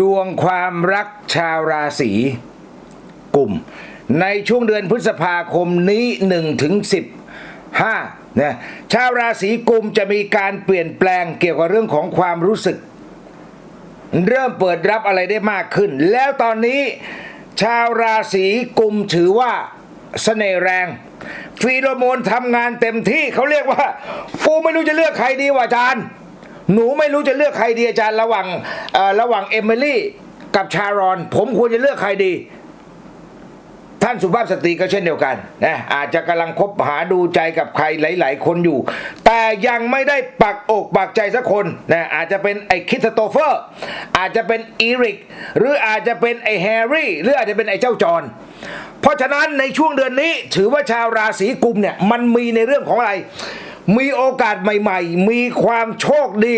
ดวงความรักชาวราศีกลุ่ม ในช่วงเดือนพฤษภาคมนี้1ถึง15นะชาวราศีกุมจะมีการเปลี่ยนแปลงเกี่ยวกับเรื่องของความรู้สึก เริ่มเปิดรับอะไรได้มากขึ้น แล้วตอนนี้ชาวราศีกุมถือว่าเสน่ห์แรง ฟีโรโมนทำงานเต็มที่เขาเรียกว่า กูไม่รู้จะเลือกใครดีว่ะอาจารย์ หนูไม่รู้จะเลือกใครดีอาจารย์ระหว่างระหว่างเอมิลี่กับชารอน ผมควรจะเลือกใครดี ท่านสุภาพสตรีก็เช่นเดียวกันนะอาจจะกำลังคบหาดูใจกับใครหลาย ๆ คนอยู่ แต่ยังไม่ได้ปักอกปักใจสักคนนะอาจจะเป็นไอ้คริสโตเฟอร์ อาจจะเป็นอีริก หรืออาจจะเป็นไอ้แฮร์รี่ หรืออาจจะเป็นไอ้เจ้าจอนเพราะฉะนั้นในช่วงเดือนนี้ถือว่าชาวราศีกุมเนี่ยมันมีในเรื่องของอะไร มีโอกาสใหม่ๆ มีความโชคดี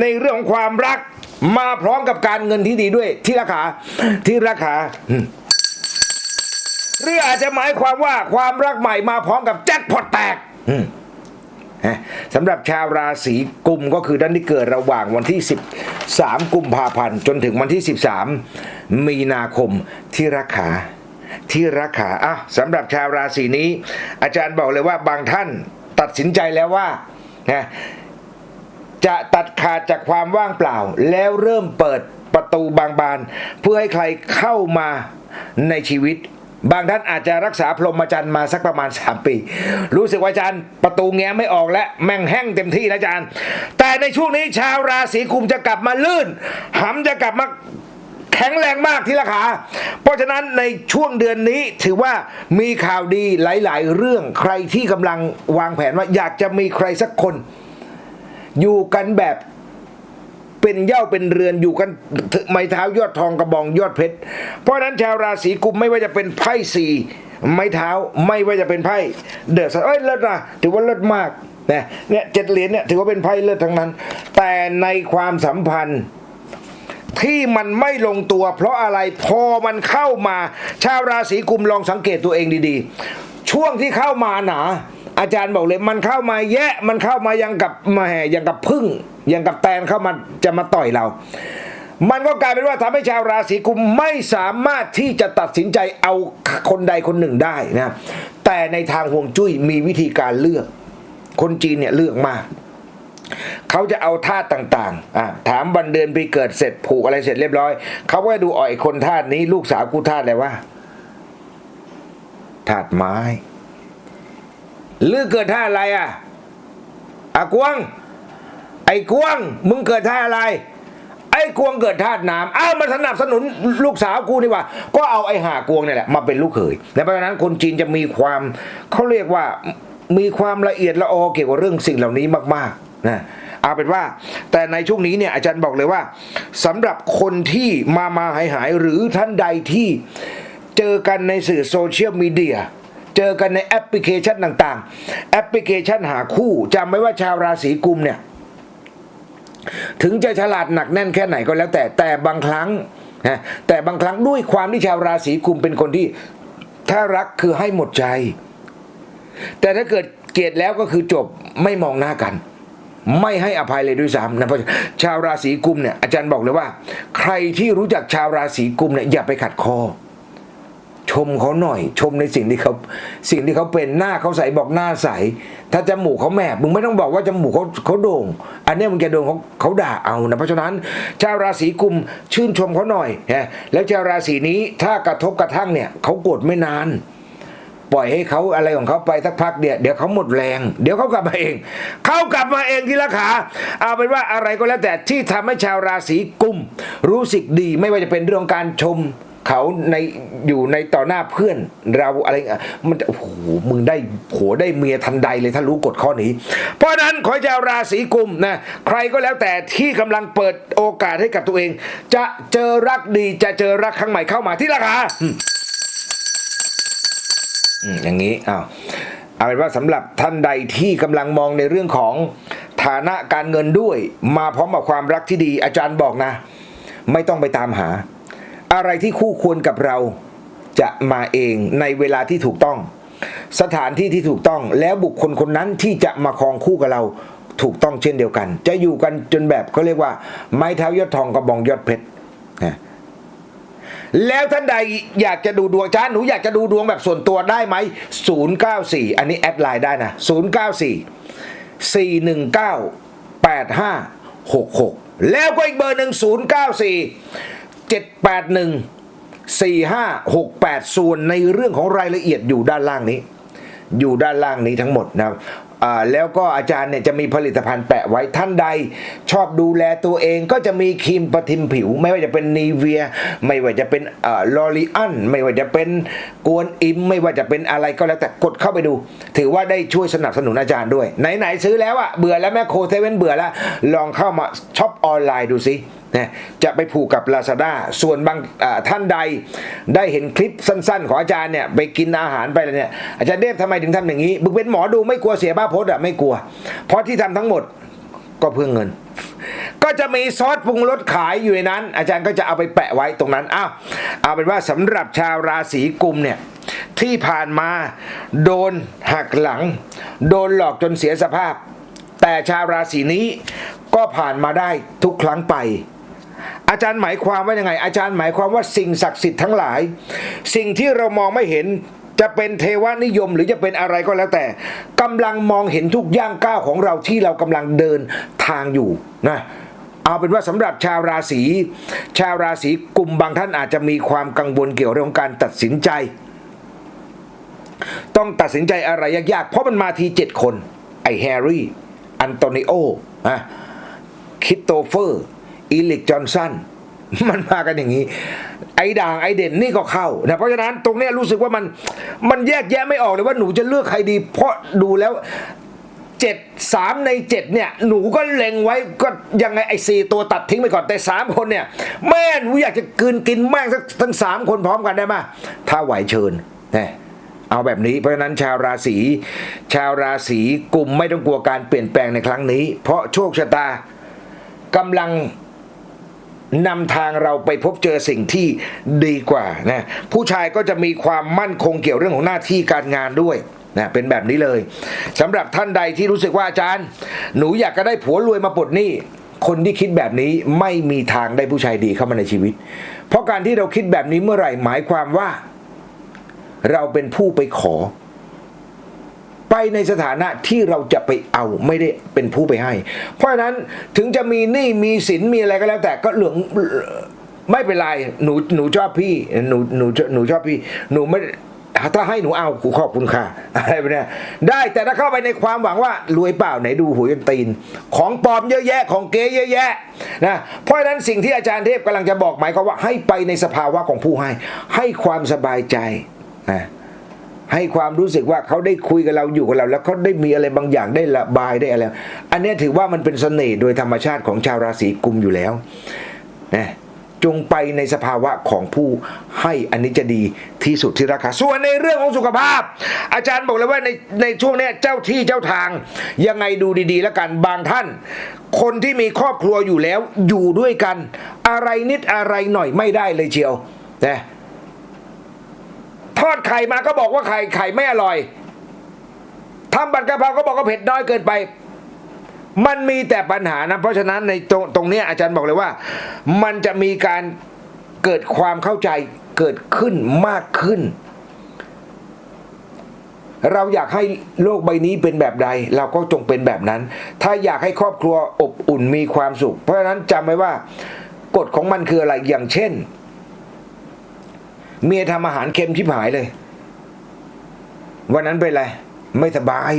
ในเรื่องของความรักมาพร้อมกับการเงินที่ดีด้วย ที่ราคาที่ราคาหรืออาจจะหมายความว่าความรักใหม่มาพร้อมกับแจ็คพอตแตกสำหรับชาวราศีกุมก็คือท่านที่เกิดระหว่างวันที่ 13 กุมภาพันธ์จนถึงวันที่ 13 มีนาคมที่รักขาที่รักขาอะสำหรับชาวราศีนี้ อาจารย์บอกเลยว่าบางท่าน ตัดสินใจแล้วว่านะจะตัดขาดจากความว่างเปล่า แล้วเริ่มเปิดประตูบางบาน เพื่อให้ใครเข้ามาในชีวิต บางท่านอาจจะรักษาพรหมจรรย์มาสักประมาณ 3 ปี รู้สึกว่าอาจารย์ประตูแง้มไม่ออกและแม่งแห้งเต็มที่นะอาจารย์ แต่ในช่วงนี้ชาวราศีกุมจะกลับมาลื่นหำจะกลับมา แข็งแรงมากที่ราคา เพราะฉะนั้นในช่วงเดือนนี้ถือว่ามีข่าวดีหลาย ๆ เรื่องใครที่กำลังวางแผนว่าอยากจะมีใครสักคน อยู่กันแบบเป็นเย้าเป็นเรือนอยู่กันไม้เท้ายอดทองกระบองยอดเพชร เพราะฉะนั้นชาวราศีกุมไม่ว่าจะเป็นไพ่สี่ไม้เท้าไม่ว่าจะเป็นไพ่เดือดเอ้ยเลิศนะถือว่าเลิศมากนะเนี่ยเจ็ดเหรียญเนี่ยถือว่าเป็นไพ่เลิศทั้งนั้น แต่ในความสัมพันธ์ ที่มันไม่ลงตัว เพราะอะไรพอมันเข้ามา ชาวราศีกุมลองสังเกตตัวเองดีๆ ช่วงที่เข้ามาหนาอาจารย์บอกเลยมันเข้ามาแยะมันเข้ามายังกับแหมายังกับพึ่งยังกับแตนเข้ามาจะมาต่อยเรา มันก็กลายเป็นว่าทำให้ชาวราศีกุมไม่สามารถที่จะตัดสินใจเอาคนใดคนหนึ่งได้นะแต่ในทางห่วงจุ้ยมีวิธีการเลือก คนจีนเนี่ยเลือกมาก เขาจะเอาธาตุต่างๆ ถามวันเดือนปีเกิดเสร็จผูกอะไรเสร็จเรียบร้อย เขาก็ดูอ่อยคนธาตุนี้ ลูกสาวกูธาตุอะไรวะธาตุไม้หรือเกิดธาตุอะไรอะอากวง ไอ้กวง มึงเกิดธาตุอะไร ไอ้กวงเกิดธาตุน้ำอ้าวมาสนับสนุนลูกสาวกูนี่ว่า ก็เอาไอ้ห่ากวงเนี่ยแหละมาเป็นลูกเขยและเพราะนั้นคนจีนจะมีความเขาเรียกว่ามีความละเอียดละออเกี่ยวกับเรื่องสิ่งเหล่านี้มาก ๆ นะเอาเป็นว่า แต่ในช่วงนี้เนี่ยอาจารย์บอกเลยว่าสำหรับคนที่มามาหายหายหรือท่านใดที่เจอกันในสื่อโซเชียลมีเดียเจอกันในแอปพลิเคชันต่างๆ แอปพลิเคชันหาคู่จำไว้ว่าชาวราศีกุมเนี่ย ถึงจะฉลาดหนักแน่นแค่ไหนก็แล้วแต่แต่บางครั้งนะแต่บางครั้งด้วยความที่ชาวราศีกุมเป็นคนที่ ถ้ารักคือให้หมดใจ แต่ถ้าเกิดเกลียดแล้วก็คือจบไม่มองหน้ากัน ไม่ให้อภัยเลยด้วยซ้ำนะเพราะชาวราศีกุมเนี่ยอาจารย์บอกเลยว่า ใครที่รู้จักชาวราศีกุมเนี่ยอย่าไปขัดคอ ชมเขาหน่อย ชมในสิ่งที่เขาสิ่งที่เขาเป็นหน้าเขาใสบอกหน้าใส ถ้าจมูกเขาแหมบมึงไม่ต้องบอกว่าจมูกเขาเขาโด่ง อันนี้มึงจะโดนเขาเขาด่าเอานะเพราะฉะนั้น ชาวราศีกุมชื่นชมเขาหน่อยนะแล้วชาวราศีนี้ถ้ากระทบกระทั่งเนี่ยเขาโกรธไม่นาน ปล่อยให้เขาอะไรของเขาไปสักพักเดียวเดี๋ยวเขาหมดแรง เดี๋ยวเขากลับมาเองเขากลับมาเองทีละขาเอาเป็นว่าอะไรก็แล้วแต่ที่ทำให้ชาวราศีกุม รู้สึกดีไม่ว่าจะเป็นเรื่องการชมเขาในอยู่ในต่อหน้าเพื่อนเราอะไรมันโอ้โหมึงได้โหได้เมียทันใดเลยถ้ารู้กฎข้อนี้ เพราะนั้นขอให้ชาวราศีกุมนะใครก็แล้วแต่ที่กำลังเปิดโอกาสให้กับตัวเอง จะเจอรักดีจะเจอรักครั้งใหม่เข้ามาที่ราคา อย่างนี้อ้าวเอาเป็นว่าสำหรับท่านใดที่กำลังมองในเรื่องของฐานะการเงินด้วย มาพร้อมกับความรักที่ดีอาจารย์บอกนะ ไม่ต้องไปตามหา อะไรที่คู่ควรกับเราจะมาเองในเวลาที่ถูกต้อง สถานที่ที่ถูกต้องแล้วบุคคลคนนั้นที่จะมาครองคู่กับเราถูกต้องเช่นเดียวกัน จะอยู่กันจนแบบเขาเรียกว่า ไม้เท้ายอดทองกระบองยอดเพชรนะ แล้วท่านใดอยากจะดูดวงจ้าหนูอยากจะดูดวงแบบส่วนตัวได้ไหม 094 อันนี้แอดไลน์ได้นะ 094 419 8566 แล้วก็อีกเบอร์หนึ่ง094 781 4568 ส่วนในเรื่องของรายละเอียดอยู่ด้านล่างนี้ อยู่ด้านล่างนี้ทั้งหมดนะครับแล้วก็อาจารย์เนี่ยจะมีผลิตภัณฑ์แปะไว้ท่านใด ชอบดูแลตัวเองก็จะมีครีมประทิมผิว ไม่ว่าจะเป็นนีเวีย ไม่ว่าจะเป็นลอรีอันไม่ว่าจะเป็นกวนอิม ไม่ว่าจะเป็นอะไรก็แล้วแต่กดเข้าไปดู ถือว่าได้ช่วยสนับสนุนอาจารย์ด้วย ไหน ๆ ซื้อแล้วอะเบื่อแล้วแม่โคเซเว่นเบื่อแล้ว ลองเข้ามาช็อปออนไลน์ดูสิ นะจะไปผูกกับ Lazada ส่วนบางท่านใดได้เห็นคลิปสั้นๆ ของอาจารย์เนี่ยไปกินอาหารไปแล้วเนี่ยอาจารย์เดฟทำไมถึงทำอย่างนี้บึกเป็นหมอดูไม่กลัวเสียบ้าพดอะไม่กลัว เพราะที่ทำทั้งหมดก็เพื่อเงิน ก็จะมีซอสปรุงรสขายอยู่ในนั้น อาจารย์ก็จะเอาไปแปะไว้ตรงนั้นอ้าวเอาเป็นว่าสำหรับชาวราศีกุมเนี่ยที่ผ่านมาโดนหักหลัง โดนหลอกจนเสียสภาพ แต่ชาวราศีนี้ก็ผ่านมาได้ทุกครั้งไป อาจารย์หมายความว่ายังไง อาจารย์หมายความว่าสิ่งศักดิ์สิทธิ์ทั้งหลาย สิ่งที่เรามองไม่เห็นจะเป็นเทวนิยมหรือจะเป็นอะไรก็แล้วแต่กำลังมองเห็นทุกย่างก้าวของเราที่เรากำลังเดินทางอยู่นะเอาเป็นว่าสำหรับชาวราศีชาวราศีกลุ่มบางท่านอาจจะมีความกังวลเกี่ยวเรื่องการตัดสินใจ ต้องตัดสินใจอะไรยากๆ เพราะมันมาทีเจ็ดคน ไอแฮร์รี่ อันโตนิโออะคิตโตเฟอร์ อีลิกจอห์นสันมันมากันอย่างนี้ ไอ้ด่างไอ้เด่นนี่ก็เข้านะเพราะฉะนั้นตรงเนี้ยรู้สึกว่ามันมันแยกแยะไม่ออกเลยว่าหนูจะเลือกใครดี เพราะดูแล้วเจ็ดสามในเจ็ดเนี่ย หนูก็เล็งไว้ก็ยังไงไอ้สี่ตัวตัดทิ้งไปก่อนแต่สามคนเนี่ย แม่หนูอยากจะกลืนกินแม่งสักทั้งสามคนพร้อมกันได้ไหมถ้าไหวเชิญนะเอาแบบนี้เพราะฉะนั้นชาวราศีชาวราศีกลุ่มไม่ต้องกลัวการเปลี่ยนแปลงในครั้งนี้ เพราะโชคชะตากำลัง นำทางเราไปพบเจอสิ่งที่ดีกว่านะผู้ชายก็จะมีความมั่นคงเกี่ยวเรื่องของหน้าที่การงานด้วยนะเป็นแบบนี้เลยสำหรับท่านใดที่รู้สึกว่าอาจารย์ หนูอยากจะได้ผัวรวยมาปลดหนี้คนที่คิดแบบนี้ไม่มีทางได้ผู้ชายดีเข้ามาในชีวิต เพราะการที่เราคิดแบบนี้เมื่อไหร่หมายความว่า เราเป็นผู้ไปขอ ไปในสถานะที่เราจะไปเอาไม่ได้เป็นผู้ไปให้ เพราะฉะนั้นถึงจะมีหนี้มีสินมีอะไรก็แล้วแต่ก็เหลืองไม่เป็นไรหนูหนูชอบพี่หนูหนูหนูชอบพี่ หนูไม่ถ้าให้หนูเอาขอบคุณค่ะอะไรแบบนี้ได้แต่ถ้าเข้าไปในความหวังว่ารวยเปล่าไหนดูหัวยนตีน ของปลอมเยอะแยะของเก๊เยอะแยะนะเพราะฉะนั้นสิ่งที่อาจารย์เทพกำลังจะบอกหมายความว่าให้ไปในสภาวะของผู้ให้ ให้ความสบายใจนะ ให้ความรู้สึกว่าเขาได้คุยกับเราอยู่กับเรา แล้วเขาได้มีอะไรบางอย่างได้ระบายได้อะไร อันนี้ถือว่ามันเป็นเสน่ห์โดยธรรมชาติของชาวราศีกุมอยู่แล้วนะจงไปในสภาวะของผู้ให้อันนี้จะดีที่สุดที่ราคาส่วนในเรื่องของสุขภาพ อาจารย์บอกเลยว่าในในช่วงนี้เจ้าที่เจ้าทาง ยังไงดูดีๆ แล้วกันบางท่าน คนที่มีครอบครัวอยู่แล้วอยู่ด้วยกัน อะไรนิดอะไรหน่อยไม่ได้เลยเชียวนะ ทอดไข่มาก็บอกว่าไข่ไข่ไม่อร่อยทำบัตรกะเพราก็บอกว่าเผ็ดน้อยเกินไป มันมีแต่ปัญหานะ เพราะฉะนั้นในตรงตรงนี้อาจารย์บอกเลยว่า มันจะมีการเกิดความเข้าใจเกิดขึ้นมากขึ้น เราอยากให้โลกใบนี้เป็นแบบใด เราก็จงเป็นแบบนั้น ถ้าอยากให้ครอบครัวอบอุ่นมีความสุข เพราะฉะนั้นจำไว้ว่ากฎของมันคืออะไรอย่างเช่น เมียทำอาหารเค็มชิบหายเลย วันนั้นเป็นไร ไม่สบาย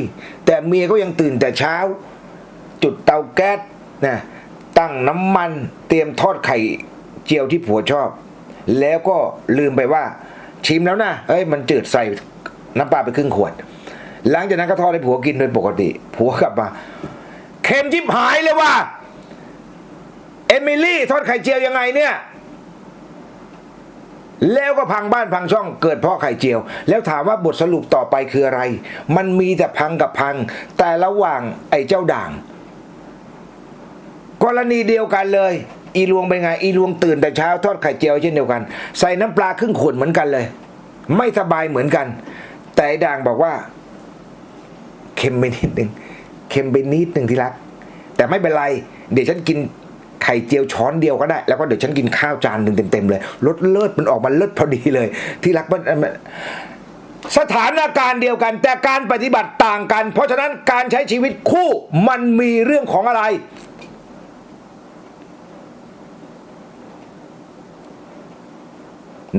แต่เมียก็ยังตื่นแต่เช้า จุดเตาแก๊สนะตั้งน้ำมันเตรียมทอดไข่เจียวที่ผัวชอบ แล้วก็ลืมไปว่า ชิมแล้วนะเอ้ยมันจืดใส่น้ำปลาไปครึ่งขวด หลังจากนั้นก็ทอดให้ผัวกินโดยปกติ ผัวกลับมาเค็มชิบหายเลยว่าเอมิลี่ทอดไข่เจียวยังไงเนี่ย แล้วก็พังบ้านพังช่องเกิดเพราะไข่เจียว แล้วถามว่าบทสรุปต่อไปคืออะไร มันมีแต่พังกับพัง แต่ระหว่างไอ้เจ้าด่าง กรณีเดียวกันเลย อีลวงเป็นไง อีลวงตื่นแต่เช้าทอดไข่เจียวเช่นเดียวกัน ใส่น้ำปลาครึ่งขวดเหมือนกันเลย ไม่สบายเหมือนกัน แต่ด่างบอกว่า เค็มไปนิดหนึ่งเค็มไปนิดหนึ่งที่รัก แต่ไม่เป็นไร เดี๋ยวฉันกิน ไข่เจียวช้อนเดียวก็ได้ แล้วก็เดี๋ยวฉันกินข้าวจานหนึ่งเต็มๆเลยรสเลิศมันออกมาเลิศพอดีเลย ที่รักมันมันสถานการณ์เดียวกัน แต่การปฏิบัติต่างกัน เพราะฉะนั้นการใช้ชีวิตคู่มันมีเรื่องของอะไร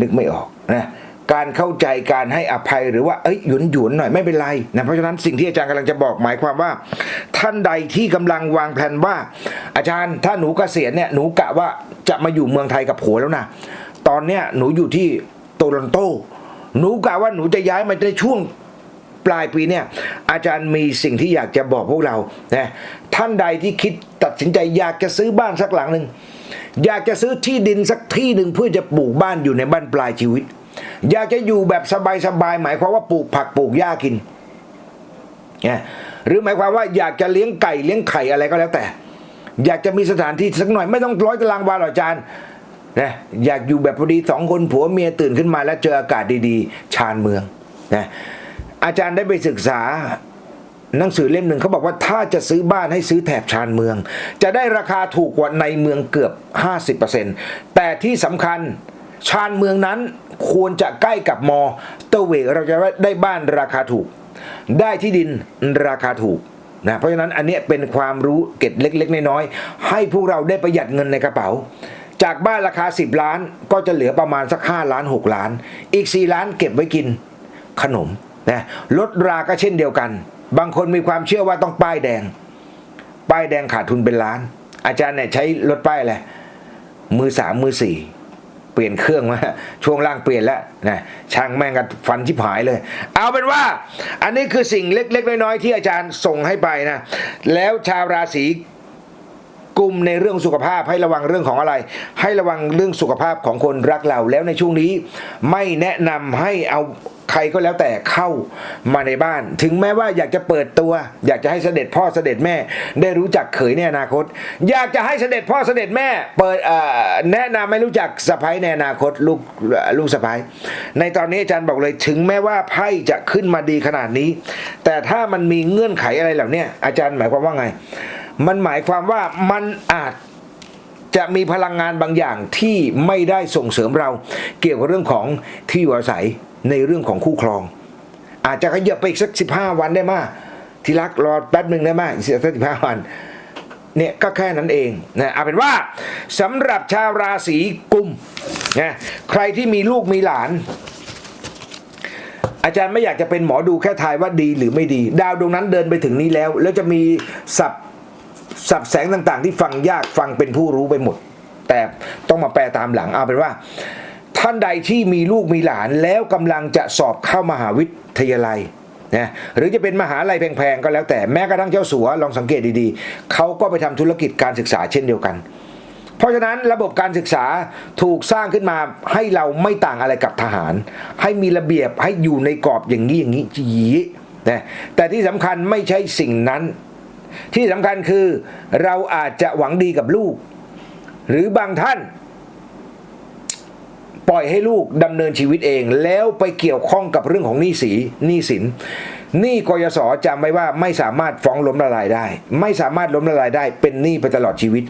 นึกไม่ออกนะ การเข้าใจการให้อภัยหรือว่าเอ้ยหยุนหยวนหน่อยไม่เป็นไรนะเพราะฉะนั้นสิ่งที่อาจารย์กำลังจะบอกหมายความว่า ท่านใดที่กำลังวางแผนว่า อาจารย์ถ้าหนูเกษียณเนี่ยหนูกะว่าจะมาอยู่เมืองไทยกับผัวแล้วนะตอนเนี้ยหนูอยู่ที่โตลอนโต หนูกะว่าหนูจะย้ายมาในช่วงปลายปีเนี่ยอาจารย์มีสิ่งที่อยากจะบอกพวกเรานะท่านใดที่คิดตัดสินใจอยากจะซื้อบ้านสักหลังหนึ่งอยากจะซื้อที่ดินสักที่หนึ่งเพื่อจะปลูกบ้านอยู่ในบ้านปลายชีวิต อยากจะอยู่แบบสบายๆหมายความว่าปลูกผักปลูกหญ้ากินนะหรือหมายความว่าอยากจะเลี้ยงไก่เลี้ยงไข่อะไรก็แล้วแต่ อยากจะมีสถานที่สักหน่อยไม่ต้องร้อยตารางวาหรอกอาจารย์นะอยากอยู่แบบพอดีสองคนผัวเมียตื่นขึ้นมาแล้วเจออากาศดีๆ ชานเมืองนะอาจารย์ได้ไปศึกษาหนังสือเล่มหนึ่งเขาบอกว่าถ้าจะซื้อบ้านให้ซื้อแถบชานเมือง จะได้ราคาถูกกว่าในเมืองเกือบ 50%แต่ที่สำคัญ ชานเมืองนั้นควรจะใกล้กับมอเตอร์เวย์เราจะได้บ้านราคาถูก ได้ที่ดินราคาถูกนะเพราะฉะนั้นอันนี้เป็นความรู้เก็ดเล็ก ๆ น้อยๆให้พวกเราได้ประหยัดเงินในกระเป๋า จากบ้านราคา 10 ล้านก็จะเหลือประมาณสัก 5 ล้าน 6 ล้าน อีก 4 ล้านเก็บไว้กินขนมนะรถราก็เช่นเดียวกัน บางคนมีความเชื่อว่าต้องป้ายแดง ป้ายแดงขาดทุนเป็นล้าน อาจารย์เนี่ยใช้รถป้ายอะไรมือสามมือสี่ เปลี่ยนเครื่องมาช่วงล่างเปลี่ยนแล้วนะช่างแม่งกันฟันชิบหายเลย เอาเป็นว่า อันนี้คือสิ่งเล็กๆน้อยๆที่อาจารย์ส่งให้ไปนะแล้วชาวราศี กลุ่มในเรื่องสุขภาพให้ระวังเรื่องของอะไร ให้ระวังเรื่องสุขภาพของคนรักเราแล้วในช่วงนี้ ไม่แนะนำให้เอาใครก็แล้วแต่เข้ามาในบ้าน ถึงแม้ว่าอยากจะเปิดตัว อยากจะให้เสด็จพ่อเสด็จแม่ ได้รู้จักเขยในอนาคต อยากจะให้เสด็จพ่อเสด็จแม่ เปิดแนะนำให้รู้จักสะพ้ายในอนาคตลูกลูกสะพ้ายในตอนนี้อาจารย์บอกเลยถึงแม้ว่าไพ่จะขึ้นมาดีขนาดนี้ แต่ถ้ามันมีเงื่อนไขอะไรเหล่านี้อาจารย์หมายความว่าไง มันหมายความว่ามันอาจจะมีพลังงานบางอย่างที่ไม่ได้ส่งเสริมเราเกี่ยวกับเรื่องของที่อยู่อาศัยในเรื่องของคู่ครอง อาจจะขยับไปอีกสักสิบห้าวันได้มากที่รักรอแป๊บหนึ่งได้มากอีกสักสิบห้าวันเนี่ยก็แค่นั้นเองนะเอาเป็นว่าสำหรับชาวราศีกุมนะใครที่มีลูกมีหลาน อาจารย์ไม่อยากจะเป็นหมอดูแค่ทายว่าดีหรือไม่ดี ดาวดวงนั้นเดินไปถึงนี้แล้ว แล้วจะมีสับ สับแสงต่างๆ ที่ฟังยากฟังเป็นผู้รู้ไปหมด แต่ต้องมาแปลตามหลังเอาเป็นว่า ท่านใดที่มีลูกมีหลานแล้วกำลังจะสอบเข้ามหาวิทยาลัยนะหรือจะเป็นมหาลัยแพงๆก็แล้วแต่แม้กระทั่งเจ้าสัวลองสังเกตดีๆ เขาก็ไปทำธุรกิจการศึกษาเช่นเดียวกัน เพราะฉะนั้นระบบการศึกษาถูกสร้างขึ้นมาให้เราไม่ต่างอะไรกับทหาร ให้มีระเบียบให้อยู่ในกรอบอย่างนี้อย่างนี้จีนะแต่ที่สำคัญไม่ใช่สิ่งนั้น ที่สำคัญคือเราอาจจะหวังดีกับลูก หรือบางท่าน ปล่อยให้ลูกดำเนินชีวิตเอง แล้วไปเกี่ยวข้องกับเรื่องของหนี้สีหนี้สินหนี้กยศจำไว้ว่าไม่สามารถฟ้องล้มละลายได้ ไม่สามารถล้มละลายได้ เป็นหนี้ไปตลอดชีวิต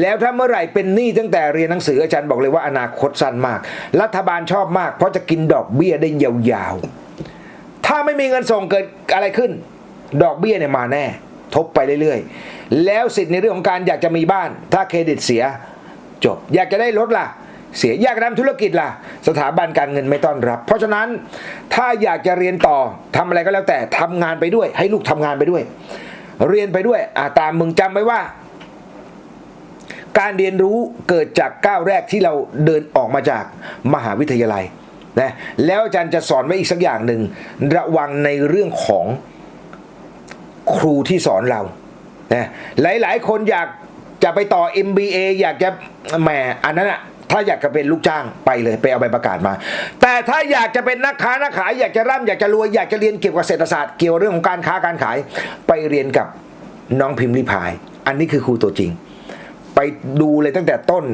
แล้วถ้าเมื่อไหร่เป็นหนี้ตั้งแต่เรียนหนังสืออาจารย์บอกเลยว่าอนาคตสั้นมาก รัฐบาลชอบมาก เพราะจะกินดอกเบี้ยได้ยาวๆ ถ้าไม่มีเงินส่งเกิดอะไรขึ้น ดอกเบี้ยเนี่ยมาแน่ ทบไปเรื่อยๆ แล้วสิทธิ์ในเรื่องของการอยากจะมีบ้าน ถ้าเครดิตเสียจบ อยากจะได้รถล่ะ เสียอยากทำธุรกิจล่ะ สถาบันการเงินไม่ต้อนรับ เพราะฉะนั้นถ้าอยากจะเรียนต่อทำอะไรก็แล้วแต่ทำงานไปด้วย ให้ลูกทำงานไปด้วย เรียนไปด้วยอ่าตามมึงจำไว้ว่า การเรียนรู้เกิดจากก้าวแรกที่เราเดินออกมาจากมหาวิทยาลัยนะแล้วอาจารย์จะสอนไว้อีกสักอย่างหนึ่งระวังในเรื่องของ ครูที่สอนเรานะหลายๆ คนอยากจะไปต่อ MBA อยากจะแหมอันนั้นอะถ้าอยากจะเป็นลูกจ้างไปเลยไปเอาใบประกาศมา แต่ถ้าอยากจะเป็นนักค้านักขาย อยากจะร่ำอยากจะรวยอยากจะเรียนเกี่ยวกับเศรษฐศาสตร์เกี่ยวกับเรื่องของการค้าการขาย ไปเรียนกับน้องพิมพ์ริพาย อันนี้คือครูตัวจริง ไปดูเลยตั้งแต่ต้น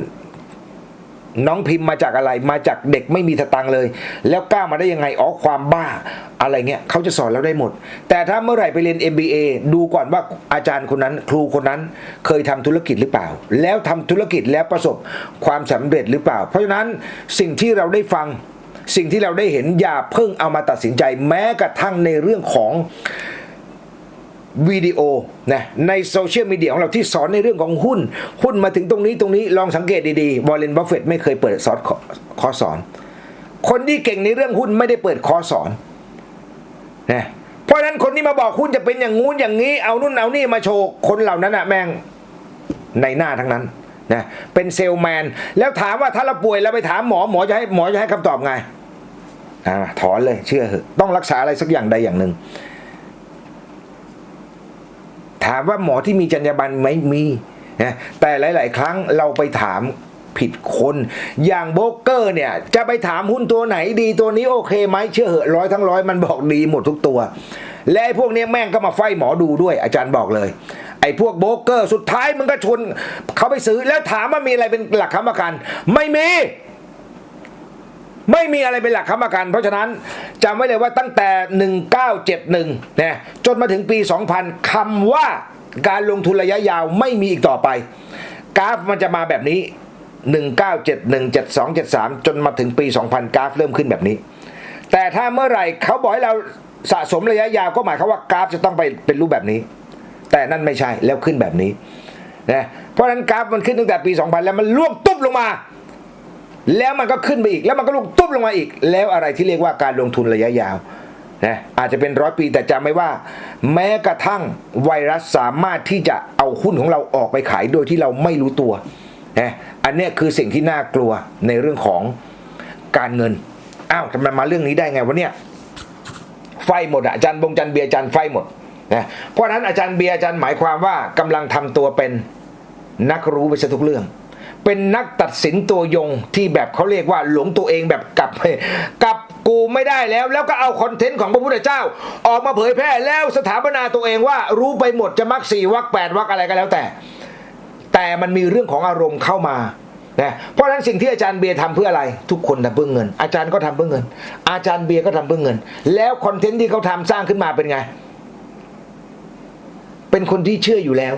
น้องพิมพ์มาจากอะไรมาจากเด็กไม่มีสตังเลย แล้วกล้ามาได้ยังไงอ๋อความบ้าอะไรเงี้ยเขาจะสอนเราได้หมด แต่ถ้าเมื่อไหร่ไปเรียน MBA ดูก่อนว่าอาจารย์คนนั้น ครูคนนั้นเคยทำธุรกิจหรือเปล่า แล้วทำธุรกิจแล้วประสบความสำเร็จหรือเปล่า เพราะฉะนั้นสิ่งที่เราได้ฟังสิ่งที่เราได้เห็นอย่าเพิ่งเอามาตัดสินใจแม้กระทั่งในเรื่องของ วิดีโอนะในโซเชียลมีเดียของเราที่สอนในเรื่องของหุ้น หุ้นมาถึงตรงนี้ตรงนี้ลองสังเกตดีๆวอลเลนบัฟเฟตไม่เคยเปิดสอนคอสอน คนที่เก่งในเรื่องหุ้นไม่ได้เปิดคอสอนนะเพราะฉะนั้นคนที่มาบอกหุ้นจะเป็นอย่างงู้นอย่างนี้เอานู่นเอานี่มาโชว์คนเหล่านั้นอะแม่งในหน้าทั้งนั้นนะเป็นเซลแมน แล้วถามว่าถ้าเราป่วยเราไปถามหมอหมอจะให้หมอจะให้คำตอบไงอ่าถอนเลยเชื่อเหอะต้องรักษาอะไรสักอย่างใดอย่างหนึ่ง ถามว่าหมอที่มีจรรยาบรรณไหมมีนะแต่หลาย ๆ ครั้งเราไปถามผิดคน อย่างโบกเกอร์เนี่ย จะไปถามหุ้นตัวไหนดีตัวนี้โอเคไหมเชื่อเหอะร้อยทั้งร้อยมันบอกดีหมดทุกตัว และไอ้พวกเนี้ยแม่งก็มาไฟหมอดูด้วย อาจารย์บอกเลย ไอ้พวกโบกเกอร์สุดท้ายมันก็ชนเขาไปซื้อแล้วถามว่ามีอะไรเป็นหลักค้ำประกัน ไม่มี ไม่มีอะไรเป็นหลักค้ำประกัน เพราะฉะนั้นจำไว้เลยว่าตั้งแต่ 1971นะจนมาถึงปี 2000 คำว่าการลงทุนระยะยาวไม่มีอีกต่อไป กราฟมันจะมาแบบนี้ 1971 72 73 จนมาถึงปี 2000 กราฟเริ่มขึ้นแบบนี้ แต่ถ้าเมื่อไหร่เขาบอกให้เราสะสมระยะยาวก็หมายความว่ากราฟจะต้องไปเป็นรูปแบบนี้ แต่นั่นไม่ใช่แล้วขึ้นแบบนี้นะเพราะฉะนั้นกราฟมันขึ้นตั้งแต่ปี 2000 แล้วมันล่วงตุ๊บลงมา แล้วมันก็ขึ้นไปอีก แล้วมันก็ลงตุ๊บลงมาอีก แล้วอะไรที่เรียกว่าการลงทุนระยะยาวนะอาจจะเป็นร้อยปีแต่จำไม่ว่า แม้กระทั่งไวรัสสามารถที่จะเอาหุ้นของเราออกไปขายโดยที่เราไม่รู้ตัวนะอันนี้คือสิ่งที่น่ากลัวในเรื่องของการเงินอ้าวทำไมมาเรื่องนี้ได้ไงวะเนี่ยไฟหมดอาจารย์บงจันเบียอาจารย์ไฟหมดนะเพราะฉะนั้นอาจารย์เบียอาจารย์หมายความว่ากำลังทำตัวเป็นนักรู้ไปซะทุกเรื่อง เป็นนักตัดสินตัวยงที่แบบเขาเรียกว่าหลงตัวเองแบบกลับกลับกูไม่ได้แล้ว แล้วก็เอาคอนเทนต์ของพระพุทธเจ้า ออกมาเผยแพร่แล้วสถาปนาตัวเองว่ารู้ไปหมดจะมักสี่วักแปดวักอะไรก็แล้วแต่ แต่มันมีเรื่องของอารมณ์เข้ามานะเพราะฉะนั้นสิ่งที่อาจารย์เบียร์ทำเพื่ออะไรทุกคนทำเพื่อเงิน อาจารย์ก็ทำเพื่อเงิน อาจารย์เบียร์ก็ทำเพื่อเงิน แล้วคอนเทนต์ที่เขาทำสร้างขึ้นมาเป็นไง เป็นคนที่เชื่ออยู่แล้ว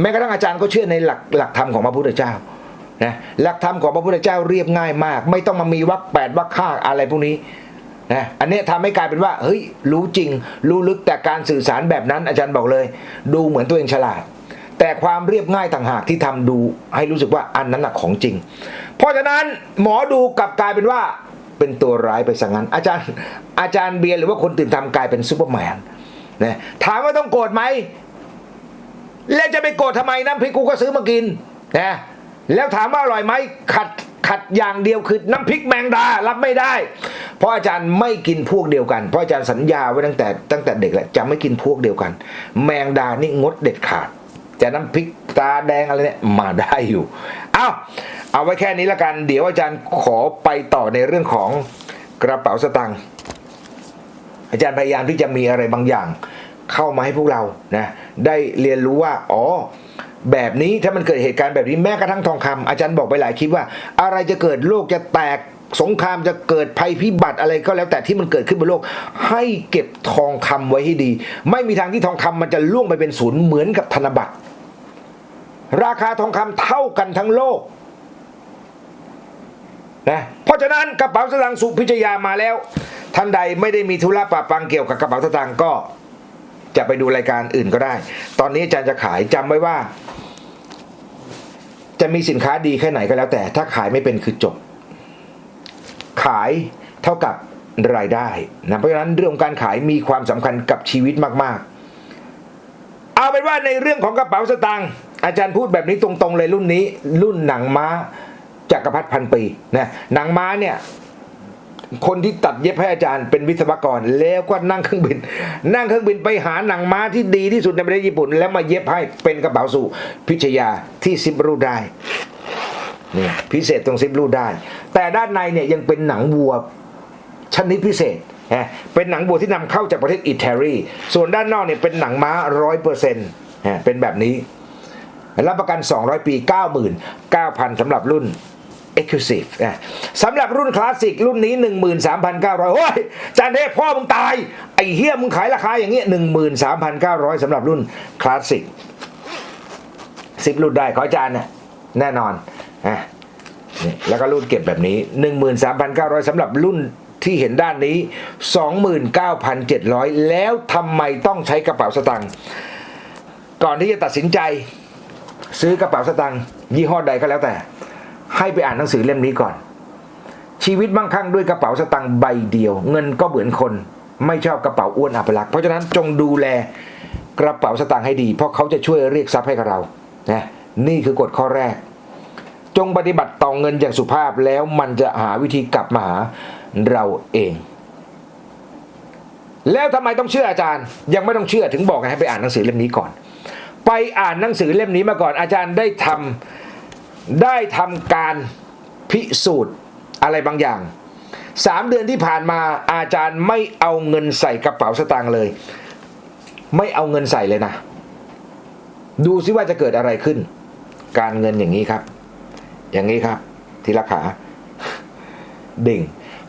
แม้กระทั่งอาจารย์ก็เชื่อในหลักหลักธรรมของพระพุทธเจ้า นะหลักธรรมของพระพุทธเจ้าเรียบง่ายมาก ไม่ต้องมามีวรรคแปดวรรคห้าอะไรพวกนี้นะอันนี้ยทำให้กลายเป็นว่าเฮ้ยรู้จริง รู้ลึกแต่การสื่อสารแบบนั้นอาจารย์บอกเลย ดูเหมือนตัวเองฉลาด แต่ความเรียบง่ายต่างหากที่ทำดูให้รู้สึกว่าอันนั้นน่ะของจริง เพราะฉะนั้นหมอดูกลับกลายเป็นว่าเป็นตัวร้ายไปซะงั้น อาจารย์อาจารย์เบียร์หรือว่าคนตื่นทำกลายเป็นซูเปอร์แมนนะถามว่าต้องโกรธไหมแล้วจะไปโกรธทำไมน้ำพริกกูก็ซื้อมากินนะ แล้วถามว่าอร่อยไหมขัดขัดอย่างเดียวคือน้ำพริกแมงดารับไม่ได้ เพราะอาจารย์ไม่กินพวกเดียวกัน เพราะอาจารย์สัญญาไว้ตั้งแต่ตั้งแต่เด็กแล้วจะไม่กินพวกเดียวกัน แมงดานี่งดเด็ดขาดแต่น้ำพริกตาแดงอะไรเนี่ยมาได้อยู่เอาเอาไว้แค่นี้ละกัน เดี๋ยวอาจารย์ขอไปต่อในเรื่องของกระเป๋าสตางค์อาจารย์พยายามที่จะมีอะไรบางอย่าง เข้ามาให้พวกเรานะได้เรียนรู้ว่าอ๋อ แบบนี้ถ้ามันเกิดเหตุการณ์แบบนี้แม้กระทั่งทองคำอาจารย์บอกไปหลายคลิปว่า อะไรจะเกิดโลกจะแตกสงครามจะเกิดภัยพิบัติอะไรก็แล้วแต่ที่มันเกิดขึ้นบนโลก ให้เก็บทองคำไว้ให้ดี ไม่มีทางที่ทองคำมันจะล่วงไปเป็นศูนย์เหมือนกับธนบัตร ราคาทองคำเท่ากันทั้งโลกนะเพราะฉะนั้นกระเป๋าสตางค์สุพิชยามาแล้ว ท่านใดไม่ได้มีธุระปะปังเกี่ยวกับกระเป๋าสตางค์ก็ จะไปดูรายการอื่นก็ได้ ตอนนี้อาจารย์จะขายจำไว้ว่า จะมีสินค้าดีแค่ไหนก็แล้วแต่ ถ้าขายไม่เป็นคือจบ ขายเท่ากับรายได้นะเพราะฉะนั้นเรื่องของการขายมีความสำคัญกับชีวิตมาก ๆ เอาเป็นว่าในเรื่องของกระเป๋าสตางค์อาจารย์พูดแบบนี้ตรงๆเลยรุ่นนี้ รุ่นหนังม้าจักรพรรดิพันปีนะหนังม้าเนี่ย คนที่ตัดเย็บให้อาจารย์เป็นวิศวกร แล้วก็นั่งเครื่องบิน นั่งเครื่องบินไปหาหนังม้าที่ดีที่สุดในประเทศญี่ปุ่น แล้วมาเย็บให้เป็นกระเป๋าสู่พิชยาที่ซิบรูได้เนี่ยพิเศษตรงซิบรูได้ แต่ด้านในเนี่ยยังเป็นหนังวัวชนิดพิเศษนะเป็นหนังวัวที่นำเข้าจากประเทศอิตาลีส่วนด้านนอกเนี่ยเป็นหนังม้าร้อยเปอร์เซ็นต์เป็นแบบนี้รับประกัน 200 ปี 99,000สำหรับรุ่น Exclusive สำหรับรุ่นคลาสสิกรุ่นนี้ 13,900โอ้ยจานเทพพ่อมึงตาย ไอ้เฮียมึงขายราคาอย่างเงี้ย13,900สำหรับรุ่นคลาสสิกสิบรุ่นได้ขออาจารย์นะแน่นอนนะแล้วก็รุ่นเก็บแบบนี้ 13,900สำหรับรุ่นที่เห็นด้านนี้ 29,700 แล้วทำไมต้องใช้กระเป๋าสตางค์ก่อนที่จะตัดสินใจ ซื้อกระเป๋าสตางค์ยี่ห้อใดก็แล้วแต่ ให้ไปอ่านหนังสือเล่มนี้ก่อน ชีวิตมั่งคั่งด้วยกระเป๋าสตางค์ใบเดียว เงินก็เหมือนคน ไม่ชอบกระเป๋าอ้วนอัปลักเพราะฉะนั้นจงดูแลกระเป๋าสตางค์ให้ดี เพราะเขาจะช่วยเรียกทรัพย์ให้กับเรานะนี่คือกฎข้อแรก จงปฏิบัติต่อเงินอย่างสุภาพแล้วมันจะหาวิธีกลับมาหาเราเอง แล้วทำไมต้องเชื่ออาจารย์ ยังไม่ต้องเชื่อถึงบอกไงให้ไปอ่านหนังสือเล่มนี้ก่อน ไปอ่านหนังสือเล่มนี้มาก่อนอาจารย์ได้ทำ ได้ทำการพิสูจน์อะไรบางอย่างสามเดือนที่ผ่านมาอาจารย์ไม่เอาเงินใส่กระเป๋าสตางค์เลย ไม่เอาเงินใส่เลยนะ ดูซิว่าจะเกิดอะไรขึ้น การเงินอย่างนี้ครับ อย่างนี้ครับ ทีละขาดิ่ง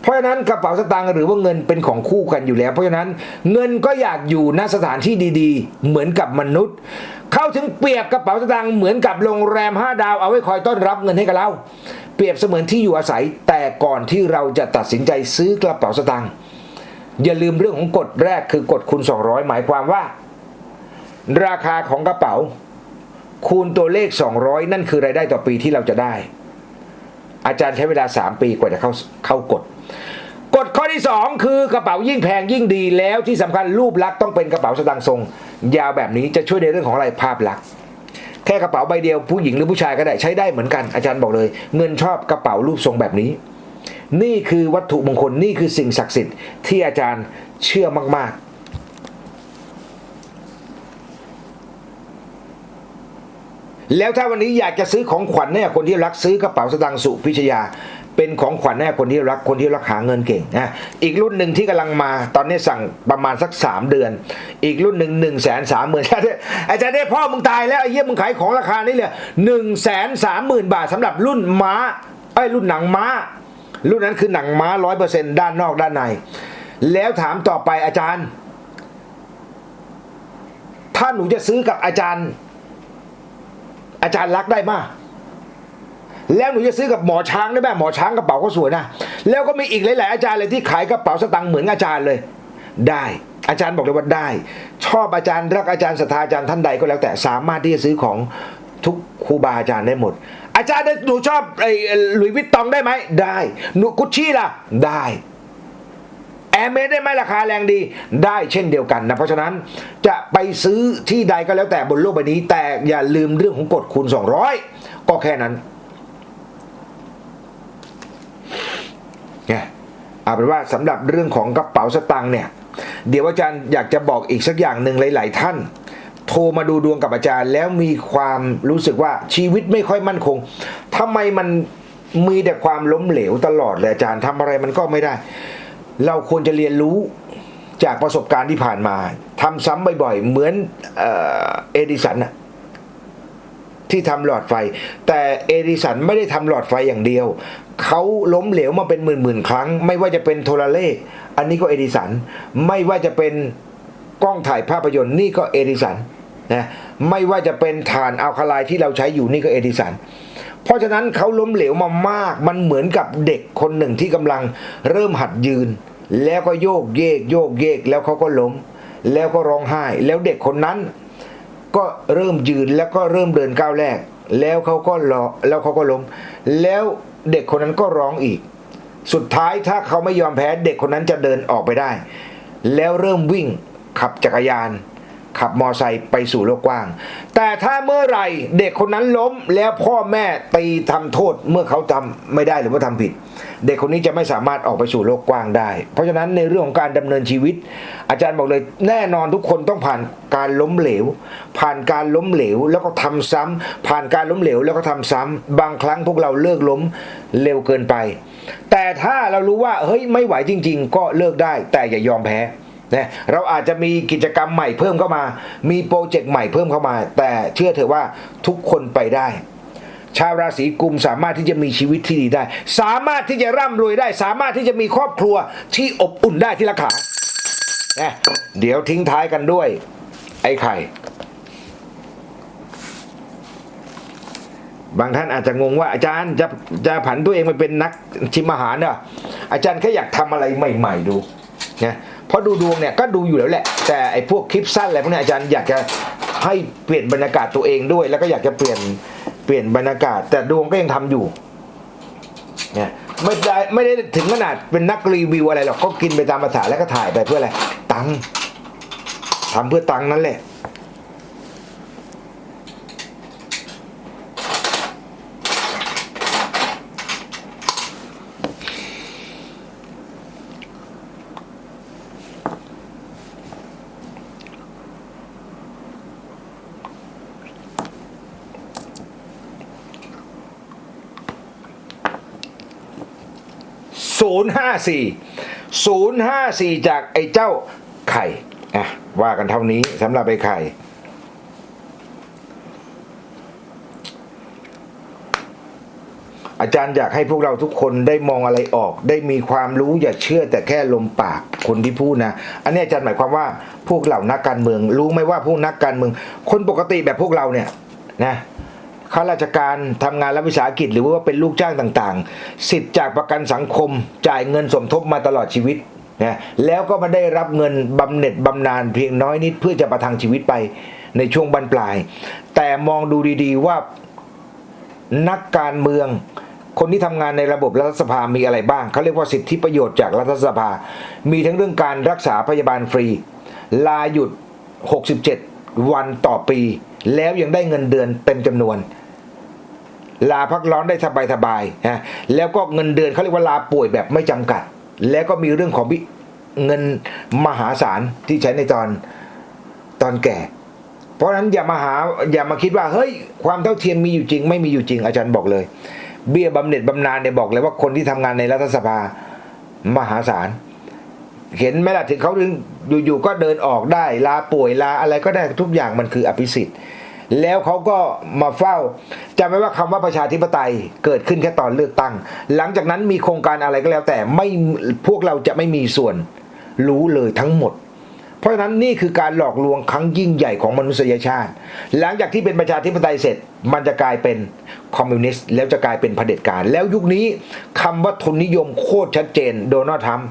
เพราะฉะนั้นกระเป๋าสตางค์หรือว่าเงินเป็นของคู่กันอยู่แล้ว เพราะฉะนั้นเงินก็อยากอยู่ณสถานที่ดี ๆ เหมือนกับมนุษย์ เขาถึงเปรียบกระเป๋าสตางค์เหมือนกับโรงแรมห้าดาวเอาไว้คอยต้อนรับเงินให้กับเรา เปรียบเสมือนที่อยู่อาศัย แต่ก่อนที่เราจะตัดสินใจซื้อกระเป๋าสตางค์อย่าลืมเรื่องของกฎแรกคือกฎคูณ 200 หมายความว่า ราคาของกระเป๋า คูณตัวเลข 200 นั่นคือรายได้ต่อปีที่เราจะได้ อาจารย์ใช้เวลา 3 ปีกว่าจะเข้าเข้ากฎกฎข้อที่ 2 คือกระเป๋ายิ่งแพงยิ่งดีแล้วที่สำคัญรูปลักษณ์ต้องเป็นกระเป๋าสตางค์ทรง ยาวแบบนี้จะช่วยในเรื่องของอะไรภาพลักษณ์แค่กระเป๋าใบเดียวผู้หญิงหรือผู้ชายก็ได้ใช้ได้เหมือนกันอาจารย์บอกเลย เงินชอบกระเป๋ารูปทรงแบบนี้ นี่คือวัตถุมงคลนี่คือสิ่งศักดิ์สิทธิ์ที่อาจารย์เชื่อมาก ๆแล้วถ้าวันนี้อยากจะซื้อของขวัญให้กับคนที่รักซื้อกระเป๋าสตางค์สุพิชยา เป็นของขวัญให้คนที่รักคนที่รักหาเงินเก่งนะอีกรุ่นหนึ่งที่กำลังมาตอนนี้สั่งประมาณสัก 3 เดือน อีกรุ่นหนึ่งหนึ่งแสนสามหมื่นอาจารย์ได้พ่อมึงตายแล้วไอ้เหี้ยมึงขายของราคานี้เลยหนึ่งแสนสามหมื่นบาทสำหรับรุ่นม้าไอ้รุ่นหนังม้า รุ่นนั้นคือหนังม้าร้อยเปอร์เซ็นด้านนอกด้านใน แล้วถามต่อไปอาจารย์ ถ้าหนูจะซื้อกับอาจารย์ อาจารย์รักได้มาก แล้วหนูจะซื้อกับหมอช้างได้ไหมหมอช้างกระเป๋าก็สวยนะ แล้วก็มีอีกหลาย ๆ อาจารย์เลยที่ขายกระเป๋าสตางค์เหมือนอาจารย์เลย ได้อาจารย์บอกเลยว่าได้ ชอบอาจารย์รักอาจารย์ศรัทธาอาจารย์ท่านใดก็แล้วแต่สามารถที่จะซื้อของทุกครูบาอาจารย์ได้หมด อาจารย์หนูชอบไอ้หลุยวิตตองได้ไหมได้หนูกุชชี่ล่ะได้แอร์เมสได้ไหมราคาแรงดีได้เช่นเดียวกันนะ เพราะฉะนั้นจะไปซื้อที่ใดก็แล้วแต่บนโลกใบนี้ แต่อย่าลืมเรื่องของกฎคูณ 200 ก็แค่นั้น ไงเอาเป็นว่าสำหรับเรื่องของกระเป๋าสตางค์เนี่ยเดี๋ยวอาจารย์อยากจะบอกอีกสักอย่างหนึ่งหลาย ๆ ท่าน โทรมาดูดวงกับอาจารย์ แล้วมีความรู้สึกว่าชีวิตไม่ค่อยมั่นคงทำไมมันมีแต่ความล้มเหลวตลอดเลยอาจารย์ทำอะไรมันก็ไม่ได้ เราควรจะเรียนรู้จากประสบการณ์ที่ผ่านมาทำซ้ำบ่อย ๆ เหมือนเออดิสันอะที่ทำหลอดไฟ แต่เอดิสันไม่ได้ทำหลอดไฟอย่างเดียว เขาล้มเหลวมาเป็นหมื่นๆครั้ง ไม่ว่าจะเป็นโทรเลขอันนี้ก็เอดิสัน ไม่ว่าจะเป็นกล้องถ่ายภาพยนตร์นี่ก็เอดิสันนะไม่ว่าจะเป็นถ่านอัลคาไลที่เราใช้อยู่นี่ก็เอดิสัน เพราะฉะนั้นเขาล้มเหลวมามาก มันเหมือนกับเด็กคนหนึ่งที่กำลังเริ่มหัดยืน แล้วก็โยกเยกโยกเยกแล้วเขาก็ล้ม แล้วก็ร้องไห้ แล้วเด็กคนนั้นก็เริ่มยืนแล้วก็เริ่มเดินก้าวแรก แล้วเขาก็รอแล้วเขาก็ล้ม แล้ว เด็กคนนั้นก็ร้องอีก สุดท้ายถ้าเขาไม่ยอมแพ้เด็กคนนั้นจะเดินออกไปได้ แล้วเริ่มวิ่งขับจักรยาน ขับมอไซค์ไปสู่โลกกว้าง แต่ถ้าเมื่อไหร่เด็กคนนั้นล้มแล้วพ่อแม่ตีทำโทษเมื่อเขาทำไม่ได้หรือว่าทำผิด เด็กคนนี้จะไม่สามารถออกไปสู่โลกกว้างได้ เพราะฉะนั้นในเรื่องของการดำเนินชีวิต อาจารย์บอกเลยแน่นอนทุกคนต้องผ่านการล้มเหลว ผ่านการล้มเหลวแล้วก็ทำซ้ำผ่านการล้มเหลวแล้วก็ทำซ้ำบางครั้งพวกเราเลิกล้มเร็วเกินไป แต่ถ้าเรารู้ว่าเฮ้ยไม่ไหวจริง ๆ ก็เลิกได้แต่อย่ายอมแพ้ นะเราอาจจะมีกิจกรรมใหม่เพิ่มเข้ามา มีโปรเจกต์ใหม่เพิ่มเข้ามา แต่เชื่อเถอะว่าทุกคนไปได้ ชาวราศีกุมสามารถที่จะมีชีวิตที่ดีได้ สามารถที่จะร่ำรวยได้ สามารถที่จะมีครอบครัวที่อบอุ่นได้ที่ละขานะเดี๋ยวทิ้งท้ายกันด้วย ไอ้ไข่บางท่านอาจจะงงว่าอาจารย์จะจะผันตัวเองมาเป็นนักชิมอาหารเนอะอาจารย์แค่อยากทำอะไรใหม่ ๆ ดูนะ ราะดูดวงเนี่ยก็ดูอยู่แล้วแหละ แต่ไอ้พวกคลิปสั้นอะไรพวกนี้อาจารย์อยากจะให้เปลี่ยนบรรยากาศตัวเองด้วย แล้วก็อยากจะเปลี่ยนเปลี่ยนบรรยากาศ แต่ดวงก็ยังทำอยู่เนี่ยไม่ได้ไม่ได้ถึงขนาดเป็นนักรีวิวอะไรหรอกก็กินไปตามภาษาแล้วก็ถ่ายไปเพื่ออะไรตังค์ทำเพื่อตังค์นั่นแหละ 054 054 จากไอ้เจ้าไข่อะว่ากันเท่านี้สำหรับไอ้ไข่อาจารย์อยากให้พวกเราทุกคนได้มองอะไรออก ได้มีความรู้อย่าเชื่อแต่แค่ลมปากคนที่พูดนะ อันนี้อาจารย์หมายความว่าพวกเหล่านักการเมือง รู้ไหมว่าพวกนักการเมือง คนปกติแบบพวกเราเนี่ยนะ ข้าราชการทำงานรัฐวิสาหกิจหรือว่าเป็นลูกจ้างต่างๆ สิทธิ์จากประกันสังคมจ่ายเงินสมทบมาตลอดชีวิตนะแล้วก็มาได้รับเงินบำเหน็จบำนาญเพียงน้อยนิดเพื่อจะประทังชีวิตไปในช่วงบรรปลาย แต่มองดูดีๆว่านักการเมือง คนที่ทำงานในระบบรัฐสภามีอะไรบ้าง เขาเรียกว่าสิทธิประโยชน์จากรัฐสภา มีทั้งเรื่องการรักษาพยาบาลฟรี ลาหยุด 67 วันต่อปี แล้วยังได้เงินเดือนเต็มจำนวน ลาพักร้อนได้สบายสบายๆนะแล้วก็เงินเดือนเขาเรียกว่าลาป่วยแบบไม่จำกัด แล้วก็มีเรื่องของเงินมหาศาลที่ใช้ในตอนตอนแก่ เพราะฉะนั้นอย่ามาหาอย่ามาคิดว่าเฮ้ยความเท่าเทียมมีอยู่จริง ไม่มีอยู่จริงอาจารย์บอกเลย เบี้ยบำเหน็จบำนาญเนี่ยบอกเลยว่าคนที่ทำงานในรัฐสภามหาศาลเห็นไหมล่ะถึงเขาถึงอยู่ๆก็เดินออกได้ ลาป่วยลาอะไรก็ได้ทุกอย่างมันคืออภิสิทธิ์ แล้วเขาก็มาเฝ้าจำไว้ว่าคำว่าประชาธิปไตยเกิดขึ้นแค่ตอนเลือกตั้ง หลังจากนั้นมีโครงการอะไรก็แล้วแต่ไม่พวกเราจะไม่มีส่วนรู้เลยทั้งหมด เพราะฉะนั้นนี่คือการหลอกลวงครั้งยิ่งใหญ่ของมนุษยชาติ หลังจากที่เป็นประชาธิปไตยเสร็จ มันจะกลายเป็นคอมมิวนิสต์แล้วจะกลายเป็นเผด็จการ แล้วยุคนี้คำว่าทุนนิยมโคตรชัดเจน โดนัลด์ทรัมป์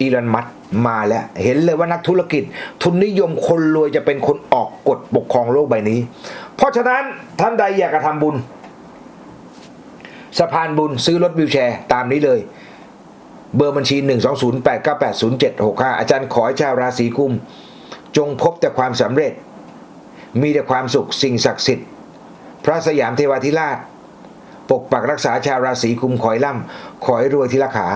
อีลอนมัสก์ มาแล้วเห็นเลยว่านักธุรกิจ ทุนนิยมคนรวยจะเป็นคนออกกฎปกครองโลกใบนี้ เพราะฉะนั้นท่านใดอยากจะทำบุญสะพานบุญซื้อรถวิวแชร์ตามนี้เลย เบอร์บัญชี 1 2 0 8 9 8 0 7 6 5อาจารย์ขอให้ชาวราศีกุม จงพบแต่ความสำเร็จ มีแต่ความสุขสิ่งศักดิ์สิทธิ์ พระสยามเทวาธิราช ปกปักรักษาชาวราศีกุมขอให้ร่ำขอให้รวยทีละขา